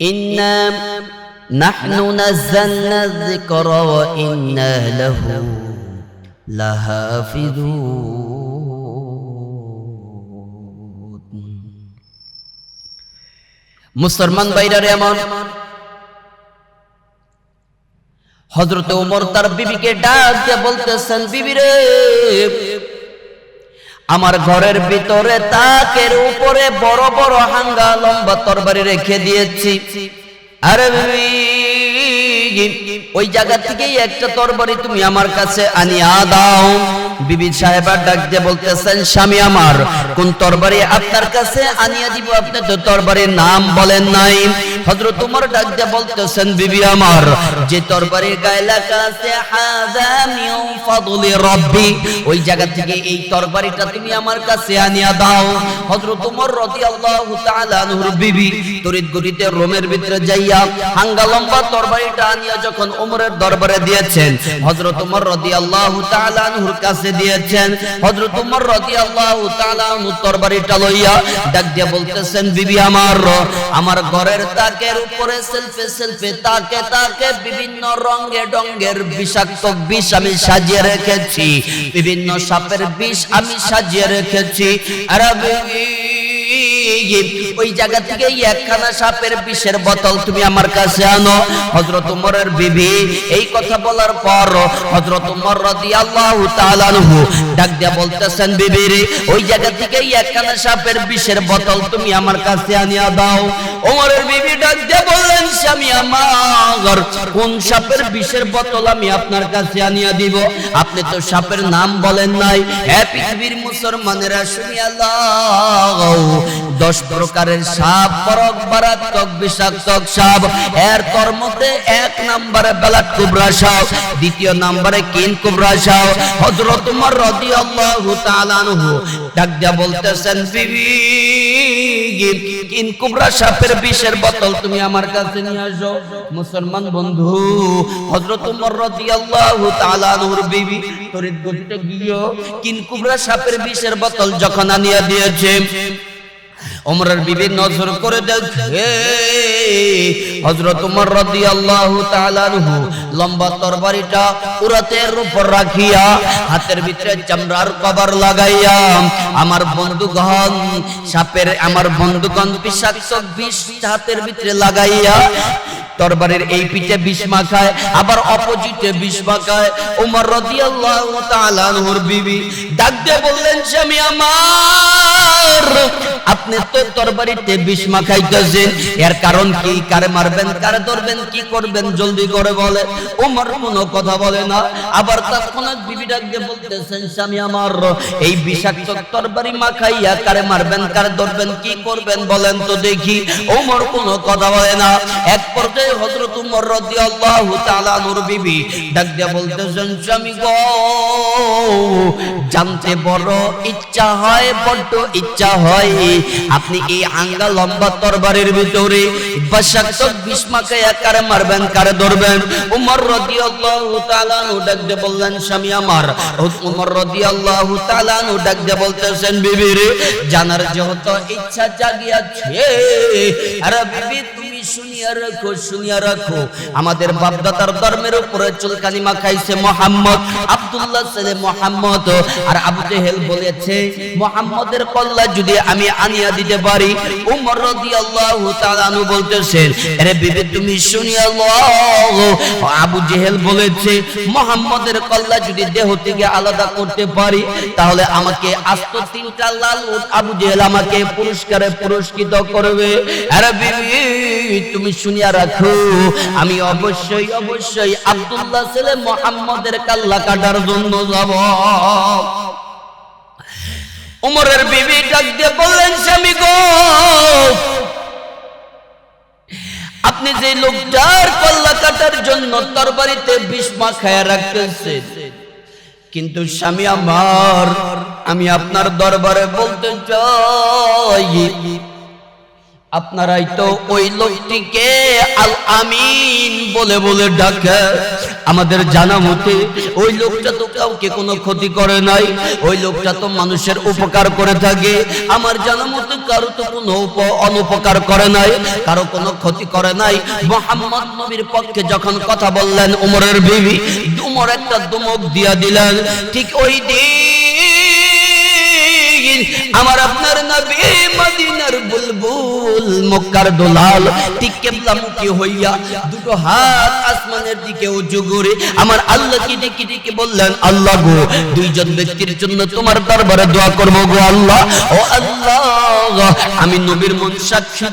إنا نحن نزلنا الذكر وإنا له لحافظون মুসলমান বাইরারে এমন হজরত উমর তার বিবিকে ডাক দিয়ে বলতেছেন বিবি রে আমার ঘরের ভিতরে তাকের উপরে বড় বড় হাঙ্গা লম্বা তরবারি রেখে দিয়েছি। আরে ওই জায়গা থেকেই একটা তরবারি তুমি আমার কাছে আনিয়া দাও। বিবি সাহেবার ডাক দিয়ে বলতেছেন, স্বামী আমার, কোন তরবারি আপনার কাছে আনিয়া দিব? আপনি তো তরবারির নাম বলেন নাই। উমর ডাক দিয়ে বলতেছেন, বিবি আমার, যে তরবারির ফাদলি রাব্বি। ওই জায়গা থেকে এই তরবারিটা তুমি আমার কাছে আনিয়া দাও। হযরত রাদিয়াল্লাহু তাআলা আনহুর বিবি তরিত গতিতে রোমের ভিতরে যাইয়া হাঙ্গা লম্বা তরবারিটা আনিয়া যখন উমরের দরবারে দিয়েছেন, হযরত উমর রাদিয়াল্লাহু তাআলা আনহুর কাছে দিয়েছেন, হযরত উমর রাদিয়াল্লাহু তাআলা আনহু তরবারিটা লইয়া ডাক দিয়া বলতেছেন, বিবি আমার আমার ঘরের তাকের উপরে সেলফে সেলফে তাকে তাকে বিভিন্ন রঙে ডঙ্গের বিষাক্ত বিষ আমি সাজিয়ে রেখেছি, বিভিন্ন সাপের বিষ আমি সাজিয়ে রেখেছি। আরে বিবি ওই জায়গা থেকে একখানা সাপের বিষের বোতল তুমি আমার কাছে আনো। হযরত উমরের বিবি এই কথা বলার পর হযরত উমর রাদিয়াল্লাহু তাআলা আনহু ডাক দিয়া বলতেছেন, বিবি রে, ওই জায়গা থেকে একখানা সাপের বিষের বোতল তুমি আমার কাছে আনিয়া দাও। ওমরের বিবি ডাক দিয়া বললেন, স্বামী আমার, কোন সাপের বিষের বোতল আমি আপনার কাছে আনিয়া দিব? আপনি তো সাপের নাম বলেন নাই। হে পৃথিবীর মুসলমানেরা, শুনি আল্লাহ। দশ প্রকারের সাপ বরক মারাত্মক বিষাক্তক সাপ। এর তোর মধ্যে এক নম্বরে বেলাট কুবরা সাপ, দ্বিতীয় নম্বরে কিন কুবরা সাপ। হযরত উমর রাদিয়াল্লাহু তাআলা আনহু ডাক দিয়া বলতেছেন, বিবি, কিন কুবরা সাপের বিষের বোতল তুমি আমার কাছে নিয়ে আসো। মুসলমান বন্ধু, হযরত উমর রাদিয়াল্লাহু তাআলা আনহুর বিবি তরিত গতিতে গিয়ে কিন কুবরা সাপের বিষের বোতল যখন আনিয়া দিয়েছে ওমরের বিবি নজর করে দেখে। হযরত ওমর রাদিয়াল্লাহু তাআলা আনহু, লম্বা তরবারিটা উরাতের উপর রাখিয়া হাতের ভিতরে চামড়ার কভার লাগাইয়া, আমার বন্ধুগণ, সাপের, আমার বন্ধুগণ বিষাক্ত বিষ হাতের ভিতরে লাগাইয়া তরবারের এই পিঠে বিষ মাখায়, আবার অপোজিটে বিষ মাখায়। ওমর রাদিয়াল্লাহু তাআলা আনহুর বিবি ডাক বললেন, স্বামী আমার, আপনি তো তরবারিতে বিষ মাখাইতেছেন এর কারণ কি? কারে মারবেন, কারে ধরবেন, কি করবেন? জলদি করে বলে। ওমর কোনো কথা বলে না। আবার তৎক্ষণাৎ বিবি ডাক বলতেছেন, স্বামী আমার, এই বিষাক্ত তরবারি মাখাইয়া কারে মারবেন, কারে ধরবেন, কি করবেন বলেন তো দেখি। ওমর কোনো কথা বলে না। এক পর্যায়ে হযরত উমর রাদিয়াল্লাহু তাআলা নূর বিবি ডাক বলতেছেন, স্বামী গো, জানতে বড় ইচ্ছা হয়, বড্ড ইচ্ছা হয়। আপনি এই আঙ্গা লম্বা তরবারের ভিতরে জানার ইচ্ছা জাগিয়াছে তুমি শুনিয়া রাখো শুনিয়া রাখো। আমাদের বাপদাদার ধর্মের উপরে চুলকানি মাখাইছে মোহাম্মদ, আব্দুল্লাহ ছেলে মোহাম্মদ। আর আবু জেহেল বলেছে, মোহাম্মদের কল্লা যদি আমি আনিয়া দিতে পারি। উমর রাদিয়াল্লাহু তাআলা বলতেছেন, আরে বিবি, তুমি শুনিয়া লও। আবু জেহেল বলেছে, মোহাম্মদের কল্লা যদি দেহ থেকে আলাদা করতে পারি, তাহলে আমাকে আস্ত তিনটা লাল আবু জেহেল আমাকে পুরস্কারে পুরস্কৃত করবে। আরে বিবি, তুমি শুনিয়া রাখো, আমি অবশ্যই অবশ্যই আব্দুল্লাহ ছেলে মোহাম্মদের কাল্লা কাটার জন্য যাব। উমরের বিবি ডাক দিয়ে বললেন, স্বামী গো, আপনি যে লোকটার কল্লা কাটার জন্য তার বাড়িতে বিষ মাখায়া রাখতেছে কিন্তু স্বামী আমার, আমি আপনার দরবারে বলতে চাই আপনারাই তো ওই লোকটিকে আল আমিন বলে বলে ডাকে। আমাদের জানা মতে, ওই লোকটা তো কাউকে কোনো ক্ষতি করে নাই। ওই লোকটা তো মানুষের উপকার করে থাকে। আমার জানা মতে, কারও তো কোনো অনুপকার করে নাই, কারও কোনো ক্ষতি করে নাই। মোহাম্মদ নবীর পক্ষে যখন কথা বললেন উমরের বিবি উমর একটা দুমক দিয়া দিলেন, ঠিক ওই দিন আমার আপনার নবী মক্কার দোলাল, ঠিক কেবলামুখী হইয়া দুটো হাত আসমানের দিকে উঁচু করে আমার আল্লাহকে ডেকে ডেকে বললেন, আল্লাহ গো, দুইজন ব্যক্তির জন্য তোমার দরবারে দোয়া করব গো আল্লাহ। ও আল্লাহ, আমি নবীর মন সাক্ষী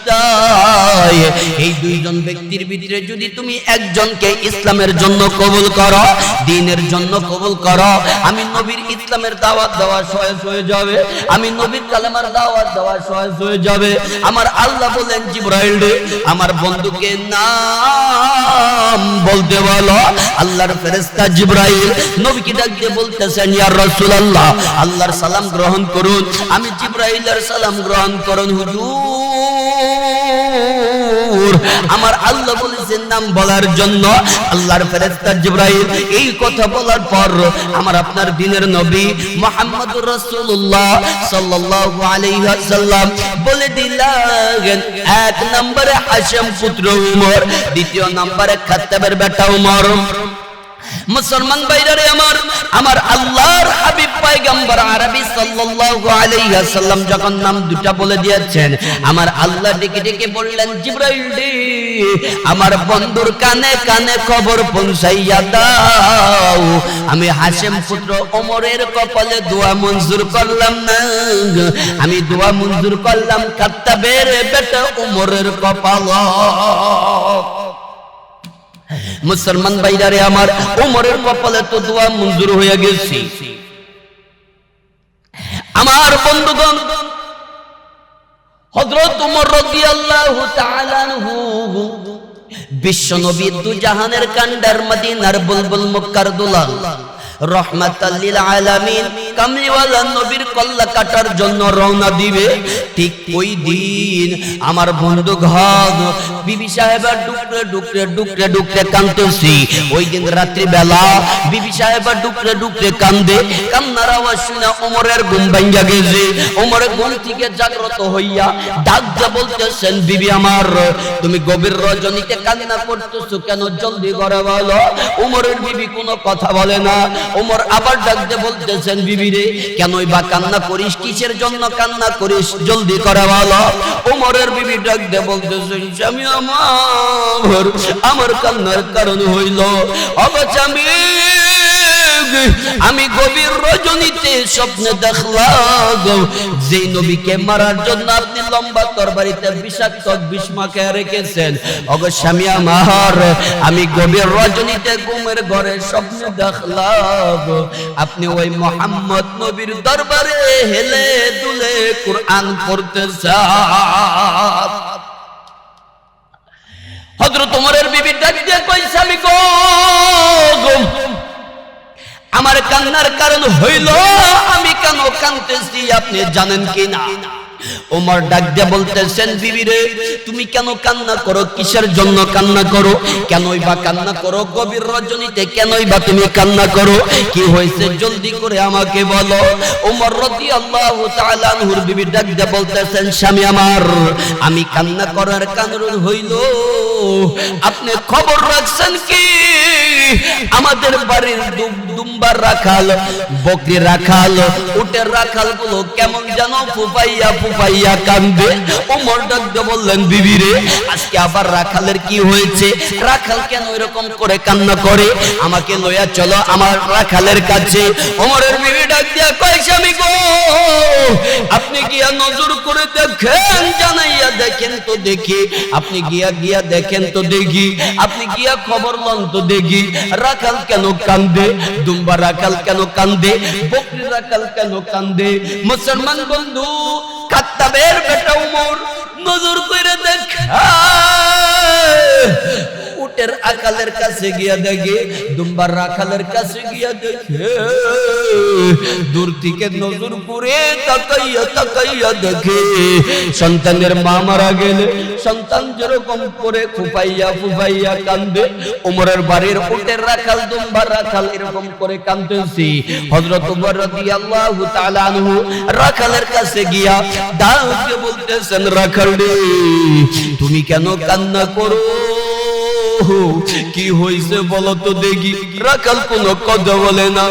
এই দুইজন ব্যক্তির ভিতরে যদি তুমি একজনকে ইসলামের জন্য কবুল করো, দিনের জন্য কবুল করো, আমি নবীর ইসলামের দাওয়াত দেওয়া সহজ হয়ে যাবে। আমি নবীর কালেমার দাওয়াত দেওয়া সহজ হয়ে যাবে। আমার আল্লাহ বলেন জিব্রাইল রে, আমার বন্ধুকে নাম বলতে বলো। আল্লাহর ফেরেশতা জিব্রাইল নবীকে ডাক দিয়ে বলতেছেন, ইয়া রাসূলুল্লাহ, আল্লাহর সালাম গ্রহণ করুন। আমি জিব্রাইলের সালাম গ্রহণ করুন, হুজুর। আমার আল্লাহ বলেছেন নাম বলার জন্য। আল্লাহর ফেরেশতা জিব্রাইল, এই কথা বলার পর আমার আপনার দিনের নবী মুহাম্মদুর রাসূলুল্লাহ সাল্লাল্লাহু আলাইহি ওয়াসাল্লাম বলে দিলেন, এক নম্বরে হাশম পুত্র উমর, দ্বিতীয় নম্বরে খাত্তাবের বেটা উমর। মুসলমান ভাইরারে আমার আমার আল্লাহর হাবিব পয়গম্বর আমার আল্লাহ ডেকে ডেকে বললেন আমার বন্ধুর কানে কানে খবর পৌঁছাইয়া দাও। আমি হাশেম পুত্র ওমরের কপালে দোয়া মঞ্জুর করলাম না। আমি দোয়া মঞ্জুর করলাম কাত্তাবের বেটা ওমরের কপাল। মুসলমান ভাইরারে আমার উমরের কপালে তো দোয়া মঞ্জুর হয়ে গেছি। আমার বন্ধুগণ হজরত উমর রবি আল্লাহ বিশ্ব নবী দু জাহানের কান্ডার মদিনার বুলবুল মক্কার দুলাল, রহমাতাল লিল আলামিন কামলিওয়ালা নবীর কল্লা কাটার জন্য রওনা দিবে। ঠিক ওই দিন আমার বন্ধু ঘর বিবি ডুকরে ডুকরে ডুকরে ডুকরে ওই দিন বিবি ডুকরে ডুকরে কান্দে। কান্নার আওয়াজ শুনে ওমরের ঘুম ভাঙ্গা গেছে। ওমরের ঘুম থেকে জাগ্রত হইয়া ডাক যা বলতেছেন, বিবি আমার, তুমি গভীর রজনীতে কান্না করতেছো কেন? জলদি ঘরে বলো। ওমরের বিবি কোনো কথা বলে না। ওমর আবার ডাক দিয়ে বলতেছেন, বিবি রে কেনই বা কান্না করিস? কিসের জন্য কান্না করিস? জলদি করা ভালো ওমরের বিবি ডাক দে বলতেছেন স্বামী আমার আমার কান্নার কারণ হইল। অবচামী আমি গভীর রজনীতে স্বপ্নে দেখলাম যে নবীকে মারার জন্য আপনি লম্বা তরবারিতে বিষাক্ত রেখেছেন। আমার, আমি গভীর রজনীতে ঘরে স্বপ্নে দেখলাম, আপনি ওই মোহাম্মদ নবীর দরবারে হেলে দুলে কোরআন পড়তে চান। হযরত ওমরের বিবি ডাক দিয়ে কইছে, আমি গো। আমার কান্নার কারণ হইল, আমি কেন কানতেছি আপনি জানেন কি না ওমর ডাক দিয়ে বলতেছেন, বিবি রে, তুমি কেন কান্না করো? কিসের জন্য কান্না করো? কেনই বা কান্না করো? গভীর রজনীতে কেনই বা তুমি কান্না করো? কি হয়েছে? জলদি করে আমাকে বলো। ওমর রাদিয়াল্লাহু তাআলা আনহুর বিবি ডাক দিয়ে বলতেছেন, স্বামী আমার, আমি কান্না করার কারণ হইল, আপনি খবর রাখছেন কি? আমাদের বাড়ির দুম- দুম্বার রাখাল, বকরি রাখাল, উটের রাখালগুলো কেমন যেন ফুপাইয়া ফুপাইয়া কান্দে। ওমর ডাক দিয়ে বললেন, বিবি রে, আজকে আবার রাখালের কি হয়েছে? রাখাল কেন এরকম করে কান্না করে? আমাকে লইয়া চলো আমার রাখালের কাছে। ওমরের বিবি ডাক দিয়া কয় স্বামী গো? আপনি গিয়া নজর করে দেখেন, জানাইয়া দেখেন তো দেখি। আপনি গিয়া গিয়া দেখেন তো দেখি। আপনি গিয়া খবর লন তো দেখি। রাখাল কেন কান্দে? দুম্বা কাল কেন কান্দে? বকরি রাখাল কেন কান্দে? মুসলমান বন্ধু কাত্তাবের বেটা উমর, নজর করে দেখ। উটের আকালের কাছে গিয়া দেখে দুম্বার রাখালের কাছে গিয়া দেখে। দূর থেকে নজর করে তাকাইয়া তাকাইয়া দেখে সন্তানের মা মারা গেলে সন্তান যেরকম করে কান্দে, উমরের বাড়ির রাখাল, দুম্বার রাখাল এরকম করে উমর রাখালের কাছে গিয়া বলতেছেন, রাখাল তুমি কেন কান্না করো? কি হইছে বলো তো দেখি। রাখাল কোনো কথা বলে না।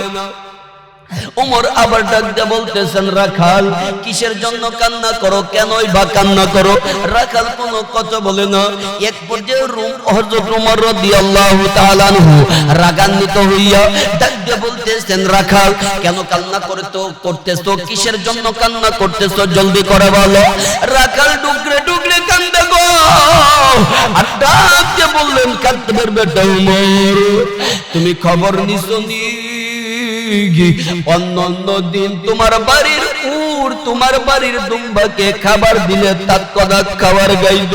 উমর আবার ডাক দিয়ে বলতেছেন, রাখাল, কিসের জন্য কান্না করো? কেনই বা কান্না করো? রাখাল কোনো কথা বলে না। এক পর্যায়ে রুম হযরত উমর রাদিয়াল্লাহু তাআলা আনহু রাগান্বিত হইয়া ডাক দিয়ে বলতেছেন, রাখাল, কেন কান্না করে তো করতেছো? কিসের জন্য কান্না করতেছো? জলদি করে বলো। রাখাল ডুকরে ডুকরে কান্দে গো। আর ডাক দিয়ে বললেন, কাঁদতে বেটা উমর। তুমি খবর নিছো নি? অন্য অন্য দিন তোমার বাড়ির উর তোমার বাড়ির দুম্বাকে খাবার দিলে তৎক্ষণাৎ খাবার গাইল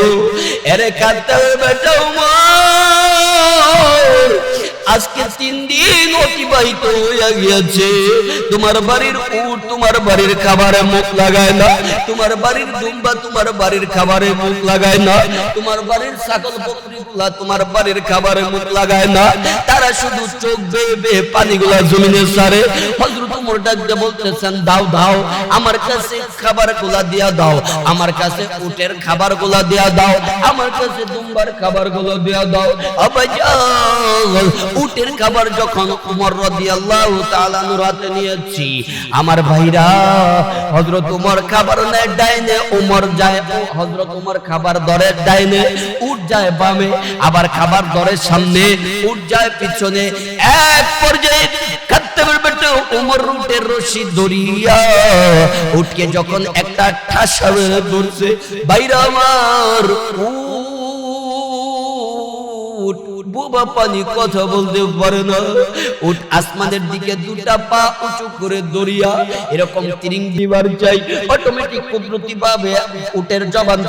এরে কাঁদতে হবে আজকে তিন দিন অতিবাহিত হইয়া গিয়েছে। তোমার বাড়ির উট, তোমার বাড়ির খাবারে মুখ লাগায় না। তোমার বাড়ির দুম্বা, তোমার বাড়ির খাবারে মুখ লাগায় না। তোমার বাড়ির ছাগল, বকরিগুলা তোমার বাড়ির খাবারে মুখ লাগায় না। তারা শুধু চোখ বেয়ে বেয়ে পানিগুলা জমিনে সারে। হযরত ওমর ডাক দিয়ে বলতেছেন, দাও দাও, আমার কাছে খাবারগুলা দিয়া দাও। আমার কাছে উটের খাবারগুলা দিয়া দাও। আমার কাছে খাবারগুলো দিয়া দাও। উটের খাবার যখন উমর আমার ভাইরা, হযরত উমর খাবার নেয় ডাইনে, উমর যায়, হযরত উমর খাবার ধরে ডাইনে উট যায় বামে, আবার খাবার ধরে সামনে উট যায় পিছনে। এক পর্যায়ে কাটতে বেটে উমর রুটের রশি ধরিয়া উঠকে যখন একটা ঠাসা ধরছে বাইরা আমার পানি কথা বলতে পারে না। উট আসমানের দিকে দুটা পা উঁচু করে এরকম তিরিং দিবার চাই। অটোমেটিক কুদরতি উটের জবান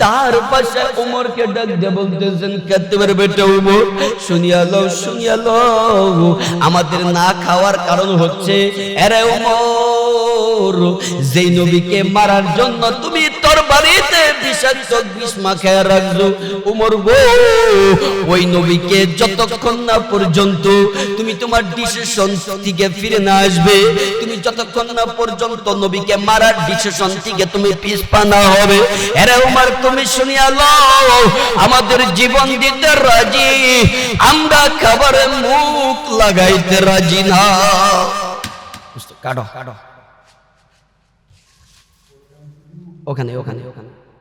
তার পাশে উমরকে ডাক দিয়ে বলতেছেন উমর? শুনিয়া লও শুনিয়া লও। আমাদের না খাওয়ার কারণ হচ্ছে, এরে উমর, যেই নবীকে মারার জন্য তুমি তোর বাড়িতে বিষাক্ত বিষ মাখায় উমর গো ওই নবীকে যতক্ষণ না পর্যন্ত তুমি তোমার ডিসিশন থেকে ফিরে না আসবে, তুমি যতক্ষণ না পর্যন্ত নবীকে মারার ডিসিশন থেকে তুমি হবে তুমি শুনিয়া আমাদের জীবন দিতে রাজি, আমরা খাবারে মুখ লাগাইতে রাজি না। কাটো কাটো। ওখানে ওখানে ওখানে